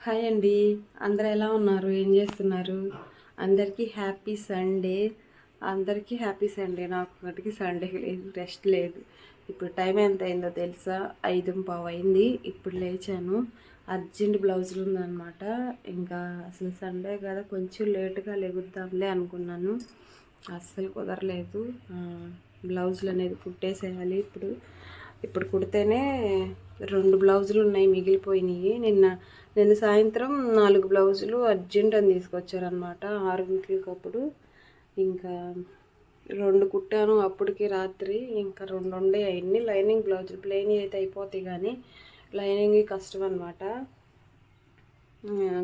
Hi అండి. అందరు ఎలా ఉన్నారు? ఏం చేస్తున్నారు? అందరికీ హ్యాపీ సండే. అందరికీ హ్యాపీ సండే. నాకు ఒకటికి సండే లేదు రెస్ట్ లేదు. ఇప్పుడు టైం ఎంత అయిందో తెలుసా? ఐదు పావు అయింది. ఇప్పుడు లేచాను. అర్జెంట్ బ్లౌజులు ఉందన్నమాట. ఇంకా అసలు సండే కదా కొంచెం లేటుగా లెగుద్దాంలే అనుకున్నాను. అస్సలు కుదరలేదు. బ్లౌజులు అనేది కుట్టేసేయాలి ఇప్పుడు. ఇప్పుడు కుడితేనే రెండు బ్లౌజులు ఉన్నాయి మిగిలిపోయినాయి. నిన్న నిన్న సాయంత్రం నాలుగు బ్లౌజులు అర్జెంట్ అని తీసుకొచ్చారనమాట ఆరు అప్పుడు ఇంకా రెండు కుట్టాను అప్పటికి రాత్రి ఇంకా రెండు ఉండే అన్ని లైనింగ్ బ్లౌజులు ప్లెయిన్ అయితే అయిపోతాయి కానీ లైనింగ్ కష్టం అనమాట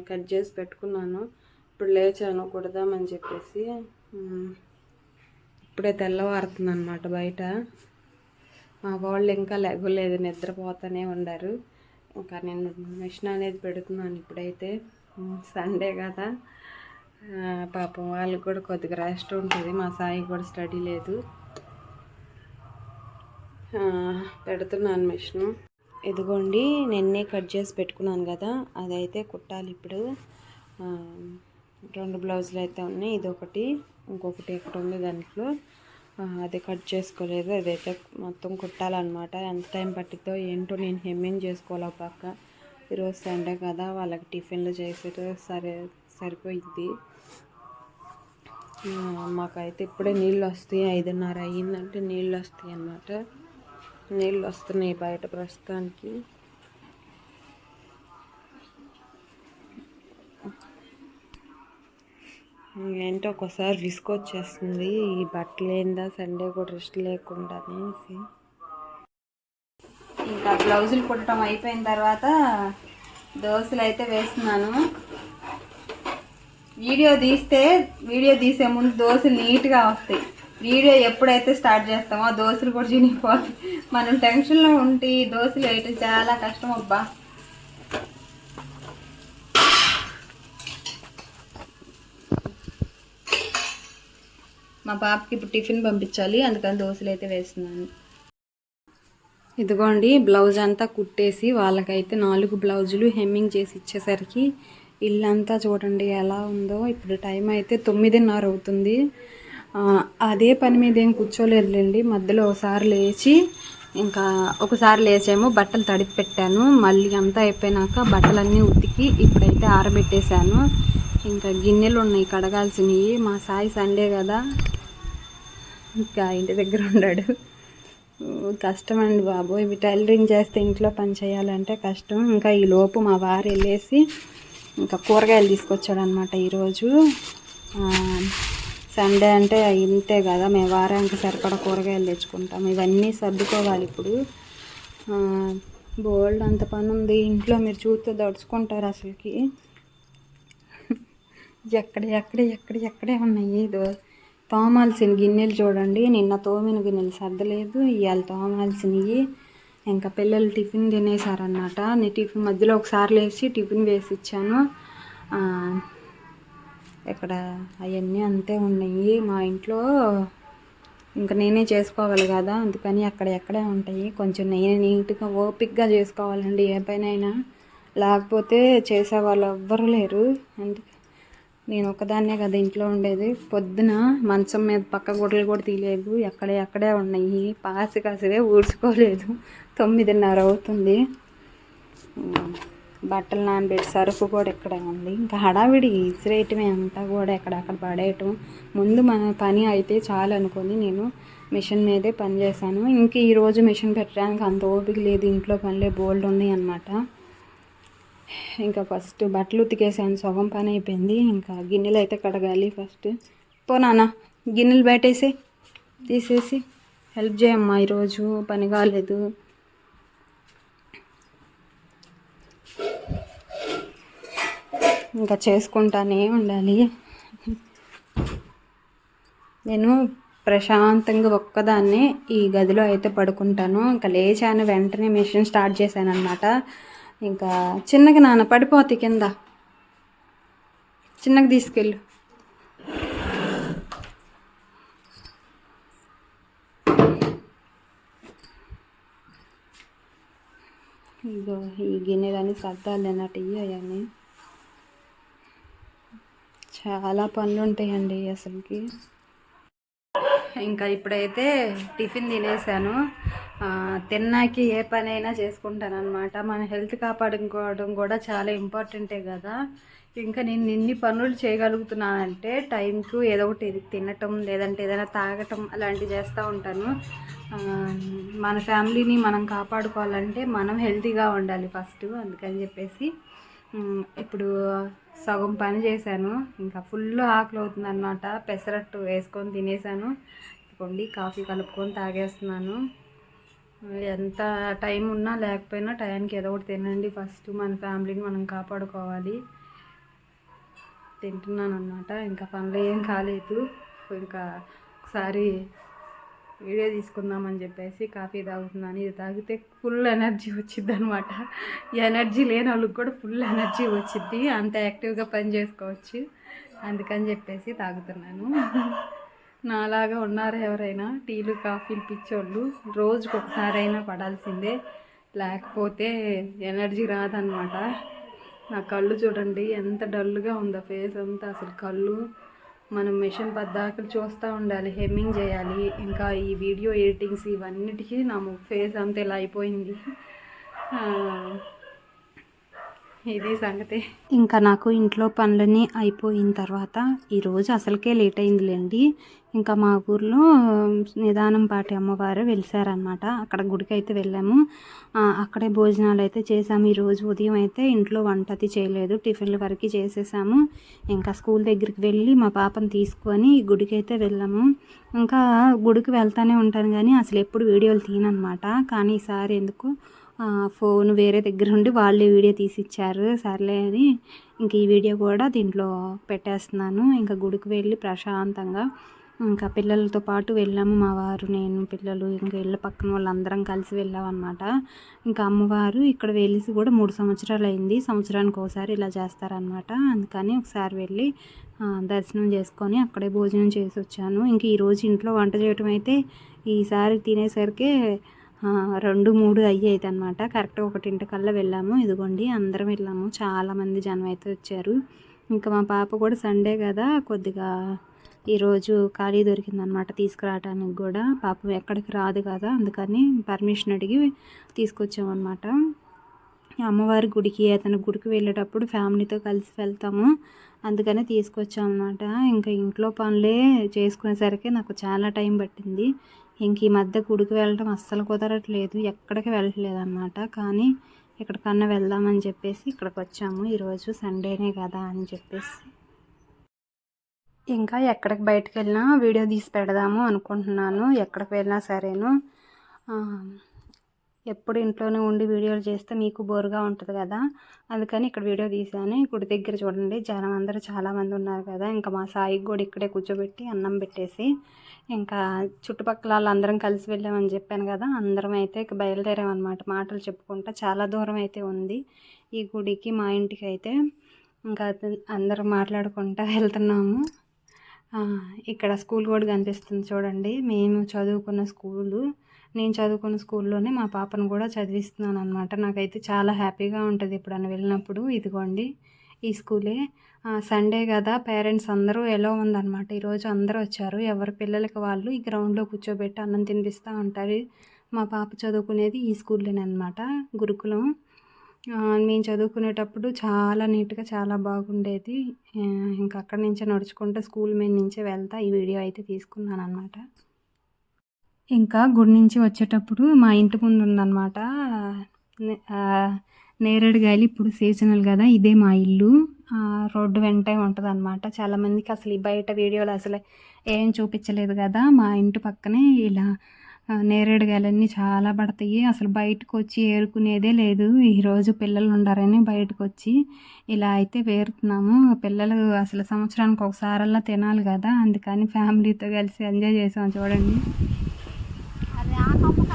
కట్ చేసి పెట్టుకున్నాను. ఇప్పుడు లేచాను కుడదామని చెప్పేసి. ఇప్పుడే తెల్లవారుతుంది అనమాట బయట. మా వాళ్ళు ఇంకా లేగలేదు నిద్రపోతూనే ఉండారు. ఇంకా నేను మిషన్ అనేది పెడుతున్నాను ఇప్పుడైతే. సండే కదా. పాపం వాళ్ళకి కూడా కొద్దిగా రెస్ట్ ఉంటుంది మా సాయి కూడా స్టడీ లేదు. పెడుతున్నాను మిషన్. ఇదిగోండి నిన్నే కట్ చేసి పెట్టుకున్నాను కదా అదైతే కుట్టాలి ఇప్పుడు. రెండు బ్లౌజులు అయితే ఉన్నాయి ఇది ఒకటి ఇంకొకటి ఇక్కడ ఉంది దాంట్లో. అది కట్ చేసుకోలేదు. అదైతే మొత్తం కుట్టాలన్నమాట. ఎంత టైం పట్టిద్దో ఏంటో నేను హెమ్మింగ్ చేసుకోవాలి పక్క. ఈరోజు సండే కదా వాళ్ళకి టిఫిన్లు చేసేటో సరే సరిపోయిద్ది. మాకైతే ఇప్పుడే నీళ్ళు వస్తాయి ఐదున్నర అయ్యిందంటే నీళ్ళు వస్తాయి అన్నమాట. నీళ్ళు వస్తున్నాయి బయట ప్రస్తుతానికి. ఏంటో ఒక్కోసారి విసుకొచ్చేస్తుంది ఈ బట్టలు ఏందా సండే కూడా రెస్ట్ లేకుండా అనేసి. ఇంకా బ్లౌజులు కుట్టడం అయిపోయిన తర్వాత దోశలు అయితే వేస్తున్నాను. వీడియో తీస్తే వీడియో తీసే ముందు దోశలు నీట్గా వస్తాయి. వీడియో ఎప్పుడైతే స్టార్ట్ చేస్తామో ఆ దోశలు కూడా చినిగిపోతాయి. మనం టెన్షన్లో ఉంటే దోశలు వేయటం చాలా కష్టం అబ్బా. మా పాపకి ఇప్పుడు టిఫిన్ పంపించాలి అందుకని దోశలు అయితే వేస్తున్నాను. ఇదిగోండి బ్లౌజ్ అంతా కుట్టేసి వాళ్ళకైతే నాలుగు బ్లౌజులు హెమ్మింగ్ చేసి ఇచ్చేసరికి ఇల్లంతా చూడండి ఎలా ఉందో. ఇప్పుడు టైం అయితే తొమ్మిదిన్నర అవుతుంది. అదే పని మీద ఏం కూర్చోలేదులేండి. మధ్యలో ఒకసారి లేచి ఇంకా ఒకసారి లేచేమో బట్టలు తడిపి పెట్టాను. మళ్ళీ అంతా అయిపోయినాక బట్టలన్నీ ఉతికి ఇప్పుడైతే ఆరబెట్టేశాను. ఇంకా గిన్నెలు ఉన్నాయి కడగాల్సినవి. మా సాయి సండే కదా. ఇంకా ఇంటి దగ్గర ఉన్నాడు కష్టం అండి బాబు. ఇవి టైలరింగ్ చేస్తే ఇంట్లో పని చేయాలంటే కష్టం. ఇంకా ఈ లోపు మా వారు వెళ్ళేసి ఇంకా కూరగాయలు తీసుకొచ్చాడు అనమాట ఈరోజు సండే అంటే ఇంతే కదా. మేము వారానికి సరిపడా కూరగాయలు తెచ్చుకుంటాం. ఇవన్నీ సర్దుకోవాలి ఇప్పుడు. బోల్డ్ అంత పని ఉంది. ఇంట్లో మీరు చూస్తే దడుచుకుంటారు అసలుకి. ఎక్కడ ఎక్కడ ఎక్కడ ఎక్కడే ఉన్నాయి ఇదో తోమాల్సిన గిన్నెలు చూడండి. నిన్న తోమిన గిన్నెలు సర్దలేదు. ఇవాళ తోమాల్సినవి ఇంకా పిల్లలు టిఫిన్ తినేసారన్నమాట నేను టిఫిన్ మధ్యలో ఒకసారి లేచి టిఫిన్ వేసి ఇచ్చాను ఇక్కడ అవన్నీ అంతే ఉన్నాయి. మా ఇంట్లో ఇంకా నేనే చేసుకోవాలి కదా. అందుకని అక్కడ ఎక్కడే ఉంటాయి. కొంచెం నేనే నీట్గా ఓపిక్గా చేసుకోవాలండి. ఏ పనైనా. లేకపోతే చేసేవాళ్ళు ఎవ్వరు లేరు. అందుకే నేను ఒకదాన్నే కదా ఇంట్లో ఉండేది. పొద్దున మంచం మీద పక్క గుడ్డలు కూడా తీయలేదు. ఎక్కడే ఎక్కడే ఉన్నాయి. పాసి కాసివే ఊడ్చుకోలేదు. తొమ్మిదిన్నర అవుతుంది. బట్టలు నానబెట్టి సరుకు కూడా ఇక్కడే ఉంది. ఇంకా హడావిడి ఇసిరేయటమే అంతా కూడా ఎక్కడక్కడ పడేయటం. ముందు మన పని అయితే చాలు అనుకొని నేను మిషన్ మీదే పని చేశాను. ఇంక ఈరోజు మిషన్ పెట్టడానికి అంత ఓపిక లేదు. ఇంట్లో పనిలే బోల్డ్ ఉన్నాయి అన్నమాట. ఇంకా ఫస్ట్ బట్టలు ఉతికేసాను సగం పని అయిపోయింది. ఇంకా గిన్నెలు అయితే కడగాలి ఫస్ట్. పో నాన్న గిన్నెలు బయటేసి తీసేసి హెల్ప్ చేయమ్మా ఈరోజు పని కాలేదు. ఇంకా చేసుకుంటానే ఉండాలి. నేను ప్రశాంతంగా ఒక్కదాన్నే ఈ గదిలో అయితే పడుకుంటాను. ఇంకా లేచాను వెంటనే మిషన్ స్టార్ట్ చేశాను అనమాట ఇంకా చిన్నకి నాన్న పడిపోతే కింద. చిన్నకి తీసుకెళ్ళు. ఇదో ఈ గిన్నెలన్నీ సర్దాలి అన్నట్టు ఇవి చాలా పనులు ఉంటాయండి అసలుకి. ఇంకా ఇప్పుడైతే టిఫిన్ తినేసాను. తిన్నాకి ఏ పనైనా చేసుకుంటాను అనమాట మన హెల్త్ కాపాడుకోవడం కూడా చాలా ఇంపార్టెంటే కదా. ఇంకా నేను ఇన్ని పనులు చేయగలుగుతున్నానంటే టైంకు ఏదో ఒకటి తినటం లేదంటే ఏదైనా తాగటం అలాంటివి చేస్తూ ఉంటాను. మన ఫ్యామిలీని మనం కాపాడుకోవాలంటే మనం హెల్తీగా ఉండాలి ఫస్ట్ అందుకని చెప్పేసి ఇప్పుడు సగం పని చేశాను. ఇంకా ఫుల్ ఆకలి అవుతుంది అనమాట పెసరట్టు వేసుకొని తినేసాను కాఫీ కలుపుకొని తాగేస్తున్నాను. ఎంత టైం ఉన్నా లేకపోయినా టైంకి ఏదో ఒకటి తినండి. ఫస్ట్ మన ఫ్యామిలీని మనం కాపాడుకోవాలి. తింటున్నాను అనమాట ఇంకా పనులు ఏం కాలేదు. ఇంకా ఒకసారి వీడియో తీసుకుందామని చెప్పేసి కాఫీ తాగుతున్నాను. ఇది తాగితే ఫుల్ ఎనర్జీ వచ్చింది అనమాట ఎనర్జీ లేని వాళ్ళకి కూడా ఫుల్ ఎనర్జీ వచ్చింది అంత యాక్టివ్గా పని చేసుకోవచ్చు. అందుకని చెప్పేసి తాగుతున్నాను. నాలాగా ఉన్నారు ఎవరైనా? టీలు కాఫీలు పిచ్చోళ్ళు. రోజుకి ఒకసారైనా పడాల్సిందే. లేకపోతే ఎనర్జీ రాదనమాట నా కళ్ళు చూడండి ఎంత డల్గా ఉందో ఫేస్ అంతా. అసలు కళ్ళు మనం మిషన్ పద్దాకలు చూస్తూ ఉండాలి హెమ్మింగ్ చేయాలి. ఇంకా ఈ వీడియో ఎడిటింగ్స్ ఇవన్నిటికీ నా ఫేస్ అంతా ఇలా అయిపోయింది. ఇది సంగతి. ఇంకా నాకు ఇంట్లో పనులన్నీ అయిపోయిన తర్వాత ఈరోజు అసలుకే లేట్ అయిందిలేండి. ఇంకా మా ఊర్లో నిదానం పాటి అమ్మవారు వెలిసారనమాట అక్కడ గుడికి అయితే వెళ్ళాము అక్కడే భోజనాలు అయితే చేసాము ఈరోజు ఉదయం అయితే ఇంట్లో వంట అది చేయలేదు. టిఫిన్ల వరకు చేసేసాము. ఇంకా స్కూల్ దగ్గరికి వెళ్ళి మా పాపను తీసుకొని గుడికి అయితే వెళ్ళాము. ఇంకా గుడికి వెళ్తానే ఉంటాను కానీ అసలు ఎప్పుడు వీడియోలు తీయనమాట కానీ ఈసారి ఎందుకు ఫోన్ వేరే దగ్గర ఉండి వాళ్ళే వీడియో తీసి ఇచ్చారు సర్లే అని ఇంక ఈ వీడియో కూడా దీంట్లో పెట్టేస్తున్నాను. ఇంకా గుడికి వెళ్ళి ప్రశాంతంగా ఇంకా పిల్లలతో పాటు వెళ్ళాము. మా వారు నేను పిల్లలు ఇంకా ఇళ్ళ పక్కన వాళ్ళందరం కలిసి వెళ్ళాం అనమాట ఇంకా అమ్మవారు ఇక్కడ వెలిసి కూడా మూడు సంవత్సరాలు అయింది. సంవత్సరానికి ఒకసారి ఇలా చేస్తారనమాట అందుకని ఒకసారి వెళ్ళి దర్శనం చేసుకొని అక్కడే భోజనం చేసి వచ్చాను ఇంక ఈరోజు ఇంట్లో వంట చేయటం అయితే ఈసారి తినేసరికి రెండు మూడు అయ్యేది అనమాట కరెక్ట్గా ఒకటింటికల్లా వెళ్ళాము. ఇదిగోండి అందరం వెళ్ళాము. చాలామంది జనం అయితే వచ్చారు. ఇంకా మా పాప కూడా సండే కదా కొద్దిగా ఈరోజు ఖాళీ దొరికిందనమాట తీసుకురావడానికి కూడా. పాపం ఎక్కడికి రాదు కదా అందుకని పర్మిషన్ అడిగి తీసుకొచ్చామన్నమాట. అమ్మవారి గుడికి అతని గుడికి వెళ్ళేటప్పుడు ఫ్యామిలీతో కలిసి వెళ్తాము. అందుకనే తీసుకొచ్చాం అనమాట ఇంకా ఇంట్లో పనులే చేసుకునేసరికి నాకు చాలా టైం పట్టింది. ఇంక ఈ మధ్య గుడికి వెళ్ళడం అస్సలు కుదరట్లేదు. ఎక్కడికి వెళ్ళట్లేదు అన్నమాట కానీ ఎక్కడికన్నా వెళ్దామని చెప్పేసి ఇక్కడికి వచ్చాము. ఈరోజు సండేనే కదా అని చెప్పేసి. ఇంకా ఎక్కడికి బయటకు వెళ్ళినా వీడియో తీసి పెడదాము అనుకుంటున్నాను. ఎక్కడికి వెళ్ళినా సరేను. ఎప్పుడు ఇంట్లోనే ఉండి వీడియోలు చేస్తే మీకు బోరుగా ఉంటుంది కదా? అందుకని ఇక్కడ వీడియో తీసాను గుడి దగ్గర చూడండి జనం అందరూ చాలామంది ఉన్నారు కదా. ఇంకా మా సాయికి కూడా ఇక్కడే కూర్చోబెట్టి అన్నం పెట్టేసి ఇంకా చుట్టుపక్కల వాళ్ళందరం కలిసి వెళ్ళామని చెప్పాను కదా. అందరం అయితే ఇక బయలుదేరామన్నమాట. మాటలు చెప్పుకుంటా చాలా దూరం అయితే ఉంది. ఈ గుడికి మా ఇంటికి అయితే ఇంకా అందరం మాట్లాడుకుంటా వెళ్తున్నాము. ఇక్కడ స్కూల్ కూడా కనిపిస్తుంది చూడండి. మేము చదువుకున్న స్కూలు నేను చదువుకున్న స్కూల్లోనే మా పాపను కూడా చదివిస్తున్నాను అనమాట నాకైతే చాలా హ్యాపీగా ఉంటుంది ఎప్పుడన్నా వెళ్ళినప్పుడు. ఇదిగోండి ఈ స్కూలే. సండే కదా పేరెంట్స్ అందరూ ఎలా ఉందన్నమాట. ఈరోజు అందరూ వచ్చారు. ఎవరి పిల్లలకి వాళ్ళు ఈ గ్రౌండ్లో కూర్చోబెట్టి అన్నం తినిపిస్తూ ఉంటారు. మా పాప చదువుకునేది ఈ స్కూల్లోనమాట గురుకులం. మేము చదువుకునేటప్పుడు చాలా నీట్గా చాలా బాగుండేది. ఇంకా అక్కడి నుంచే నడుచుకుంటూ స్కూల్ మీద నుంచే వెళ్తా. ఈ వీడియో అయితే తీసుకున్నాను అనమాట ఇంకా గుడి నుంచి వచ్చేటప్పుడు మా ఇంటి ముందు ఉందన్నమాట. నే- ఆ, నేరేడుగాయలు ఇప్పుడు సీజనల్ కదా ఇదే మా ఇల్లు. రోడ్డు వెంటే ఉంటుంది అనమాట చాలామందికి అసలు ఈ బయట వీడియోలు అసలు ఏం చూపించలేదు కదా. మా ఇంటి పక్కనే ఇలా ఆ, నేరేడుగాయలన్నీ చాలా పడతాయి. అసలు బయటకు వచ్చి ఏరుకునేదే లేదు. ఈరోజు పిల్లలు ఉండారని బయటకు వచ్చి ఇలా అయితే వేరుతున్నాము పిల్లలు అసలు సంవత్సరానికి ఒకసారల్లా తినాలి కదా. అందుకని ఫ్యామిలీతో కలిసి ఎంజాయ్ చేసాం చూడండి. 啊他不敢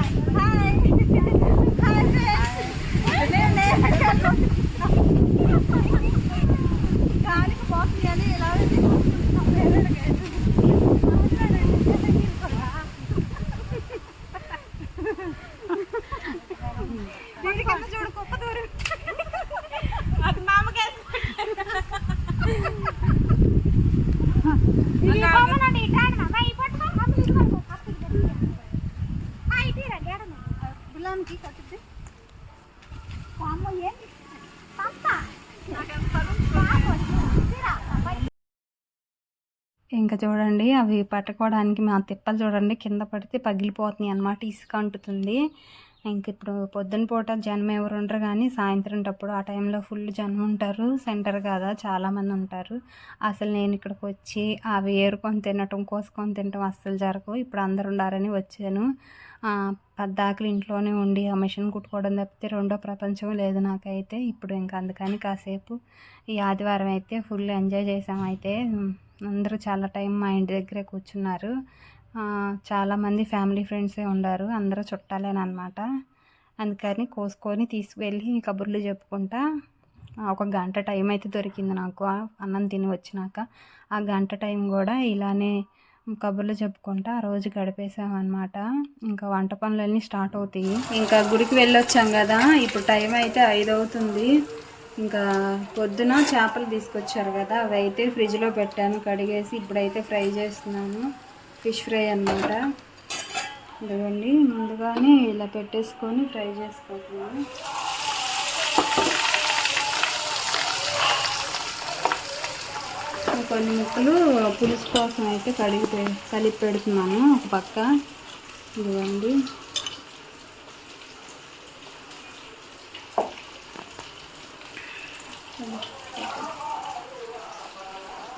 ఇంకా చూడండి అవి పట్టుకోవడానికి మా తిప్పలు చూడండి కింద పడితే పగిలిపోతున్నాయి అన్నమాట ఇసుక అంటుతుంది. ఇంక ఇప్పుడు పొద్దున పూట జనం ఎవరు ఉండరు కానీ సాయంత్రం టప్పుడు ఆ టైంలో ఫుల్ జనం ఉంటారు. సెంటర్ కదా చాలామంది ఉంటారు. అసలు నేను ఇక్కడికి వచ్చి అవి ఏరుకొని తినటం కోసుకొని తినటం అస్సలు జరగవు. ఇప్పుడు అందరు ఉండారని వచ్చాను. పద్దాకులు ఇంట్లోనే ఉండి ఆ మిషన్ కుట్టుకోవడం తప్పితే రెండో ప్రపంచం లేదు నాకైతే. ఇప్పుడు ఇంకా అందుకని కాసేపు ఈ ఆదివారం అయితే ఫుల్ ఎంజాయ్ చేసాం అయితే అందరూ చాలా టైం మా ఇంటి దగ్గరే కూర్చున్నారు. చాలామంది ఫ్యామిలీ ఫ్రెండ్సే ఉండారు. అందరూ చుట్టాలేనమాట అందుకని కోసుకొని తీసుకువెళ్ళి కబుర్లు చెప్పుకుంటా ఒక గంట టైం అయితే దొరికింది నాకు. అన్నం తిని వచ్చినాక ఆ గంట టైం కూడా ఇలానే కబుర్లు చెప్పుకుంటా ఆ రోజు గడిపేసామన్నమాట ఇంకా వంట పనులన్నీ స్టార్ట్ అవుతాయి. ఇంకా గుడికి వెళ్ళొచ్చాం కదా ఇప్పుడు టైం అయితే ఐదు అవుతుంది. ఇంకా పొద్దున చేపలు తీసుకొచ్చారు కదా అవి అయితే ఫ్రిడ్జ్లో పెట్టాను కడిగేసి ఇప్పుడైతే ఫ్రై చేస్తున్నాను. ఫిష్ ఫ్రై అనమాట ఇదిగోండి ముందుగానే ఇలా పెట్టేసుకొని ఫ్రై చేసుకుంటున్నాను కొన్ని ముక్కలు పులుసు కోసం అయితే కడిగి కలిపి పెడుతున్నాను ఒక పక్క. ఇదిగోండి.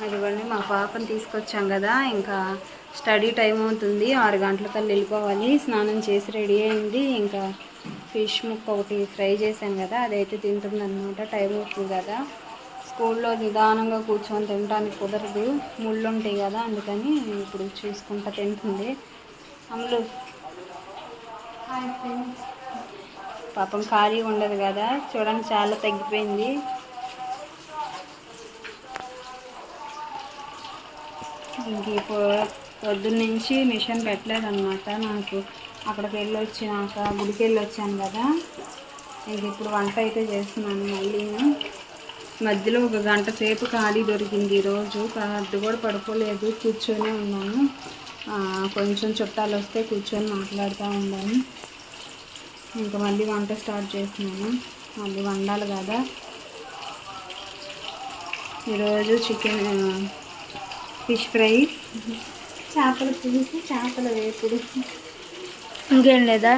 అదిగోండి మా పాపని తీసుకొచ్చాం కదా. ఇంకా స్టడీ టైం అవుతుంది ఆరు గంటలకల్లా వెళ్ళిపోవాలి. స్నానం చేసి రెడీ అయింది. ఇంకా ఫిష్ ముక్క ఒకటి ఫ్రై చేశాను కదా అదైతే తింటుంది అనమాట టైం అవుతుంది కదా. స్కూల్లో నిదానంగా కూర్చొని తినడానికి కుదరదు. ముళ్ళు ఉంటాయి కదా అందుకని ఇప్పుడు చూసుకుంటా తింటుంది. అమ్ములు. పాపం ఖాళీ ఉండదు కదా. చూడండి చాలా తగ్గిపోయింది. ఇంక పొద్దున్న నుంచి మిషన్ పెట్టలేదన్నమాట. నాకు అక్కడికి వెళ్ళి వచ్చినాక గుడికి వెళ్ళి వచ్చాను కదా. ఇంక ఇప్పుడు వంట అయితే చేస్తున్నాను మళ్ళీ. మధ్యలో ఒక గంట సేపు ఖాళీ దొరికింది ఈరోజు. అది కూడా పడుకోలేదు. కూర్చొని ఉన్నాను. కొంచెం చుట్టాలు వస్తే కూర్చొని మాట్లాడుతూ ఉన్నాను ఇంకా మళ్ళీ వంట స్టార్ట్ చేస్తున్నాను. మళ్ళీ వండాలి కదా. ఈరోజు చికెన్ ఫిష్ ఫ్రై. చేపల పులుసు చేపల వేపుడు. ఇంకేం లేదా?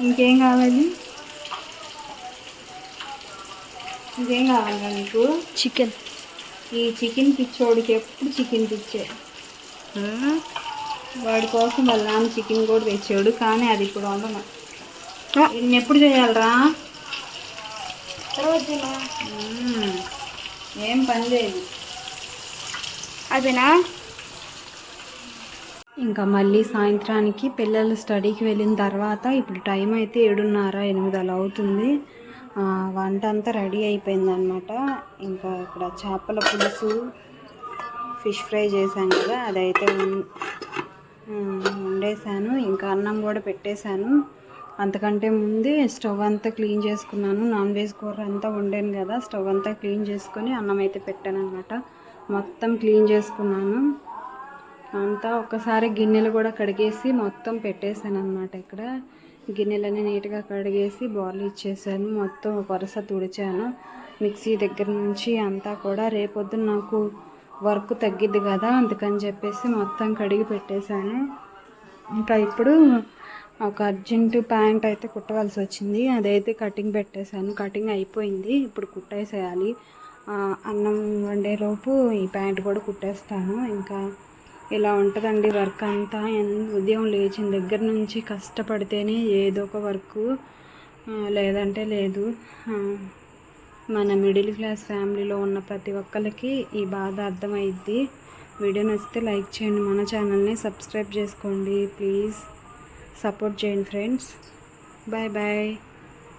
ఇంకేం కావాలి? ఇంకేం కావాలి నీకు? చికెన్. ఈ చికెన్ పిచ్చోడికి ఎప్పుడు చికెన్ పిచ్చే? వాడి కోసం వాళ్ళ చికెన్ కూడా తెచ్చాడు కానీ అది ఇప్పుడు వండను. ఎప్పుడు చేయాలరా? ఏం పని లేదు అదేనా? ఇంకా మళ్ళీ సాయంత్రానికి పిల్లలు స్టడీకి వెళ్ళిన తర్వాత ఇప్పుడు టైం అయితే ఏడున్నర ఎనిమిది అలా అవుతుంది. వంట అంతా రెడీ అయిపోయిందనమాట ఇంకా ఇక్కడ చేపల పులుసు ఫిష్ ఫ్రై చేశాను కదా అదైతే వండేసాను ఇంకా అన్నం కూడా పెట్టేశాను. అంతకంటే ముందే స్టవ్ అంతా క్లీన్ చేసుకున్నాను. నాన్ వెజ్ కూర అంతా వండాను కదా స్టవ్ అంతా క్లీన్ చేసుకొని అన్నం అయితే పెట్టాను అనమాట మొత్తం క్లీన్ చేసుకున్నాను. అంతా ఒక్కసారి గిన్నెలు కూడా కడిగేసి మొత్తం పెట్టేశాను అనమాట ఇక్కడ. గిన్నెలన్నీ నీట్గా కడిగేసి బాయిల్ ఇచ్చేసాను. మొత్తం వరుస తుడిచాను. మిక్సీ దగ్గర నుంచి అంతా కూడా రేపొద్దున నాకు వర్క్ తగ్గిద్ది కదా అందుకని చెప్పేసి మొత్తం కడిగి పెట్టేశాను. ఇంకా ఇప్పుడు ఒక అర్జెంట్ ప్యాంట్ అయితే కుట్టవలసి వచ్చింది. అదైతే కటింగ్ పెట్టేశాను. కటింగ్ అయిపోయింది. ఇప్పుడు కుట్టేసేయాలి. అన్నం వండేలోపు ఈ ప్యాంట్ కూడా కుట్టేస్తాను. ఇంకా ఇలా ఉంటుందండి వర్క్ అంతా. ఉదయం లేచిన దగ్గర నుంచి కష్టపడితేనే ఏదో ఒక వర్క్ లేదంటే లేదు. మన మిడిల్ క్లాస్ ఫ్యామిలీలో ఉన్న ప్రతి ఒక్కరికి ఈ బాధ అర్థమైద్ది. వీడియో నచ్చితే లైక్ చేయండి మన ఛానల్ని సబ్స్క్రైబ్ చేసుకోండి. ప్లీజ్ సపోర్ట్ చేయండి ఫ్రెండ్స్. Bye bye.